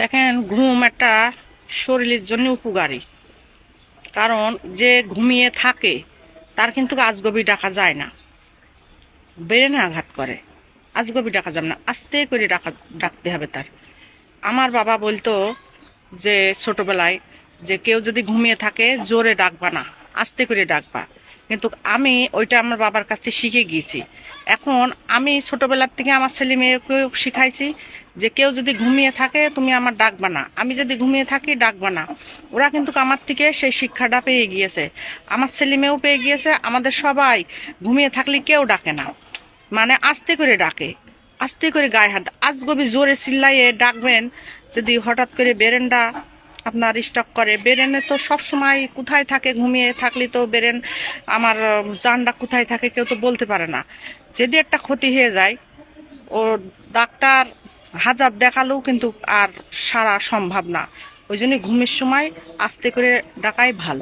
দেখেন, ঘুম একটা শরীরের জন্য উপকারী। কারণ যে ঘুমিয়ে থাকে, তার কিন্তু আজগবি ডাকা যায় না। ব্রেনে আঘাত করে। আজগবি ডাকা যাবে না। আস্তে করে ডাকা, ডাকতে হবে তার। আমার বাবা বলতো যে ছোটবেলায় যে কেউ যদি ঘুমিয়ে থাকে, জোরে ডাকবা না, আস্তে করে ডাকবা। কিন্তু আমি ওইটা আমার বাবার কাছ থেকে শিখে গিয়েছি। এখন আমি ছোটবেলার থেকে আমার ছেলে মেয়েকেও শিখাইছি। যে কেউ যদি ঘুমিয়ে থাকে, তুমি আমার ডাকবা না আমি যদি ঘুমিয়ে থাকি ডাকবা না ওরা কিন্তু আমার থেকে সেই শিক্ষাটা পেয়ে গিয়েছে। আমার ছেলে মেয়েও পেয়ে গিয়েছে। আমাদের সবাই ঘুমিয়ে থাকলে কেউ ডাকে না। মানে আস্তে করে ডাকে। আস্তে করে গায়ে হাত। আজগবি জোরে চিল্লাইয়ে ডাকবেন। যদি হঠাৎ করে বেরেনটা আপনার স্টক করে। বেরেনে তো সব সময় কোথায় থাকে, ঘুমিয়ে থাকলে তো বেরেন, আমার জানটা কোথায় থাকে কেউ তো বলতে পারে না। যদি একটা ক্ষতি হয়ে যায়, ও ডাক্তার হাজার দেখালেও কিন্তু আর সারা সম্ভব না। ওই জন্য ঘুমের সময় আস্তে করে ডাকাই ভালো।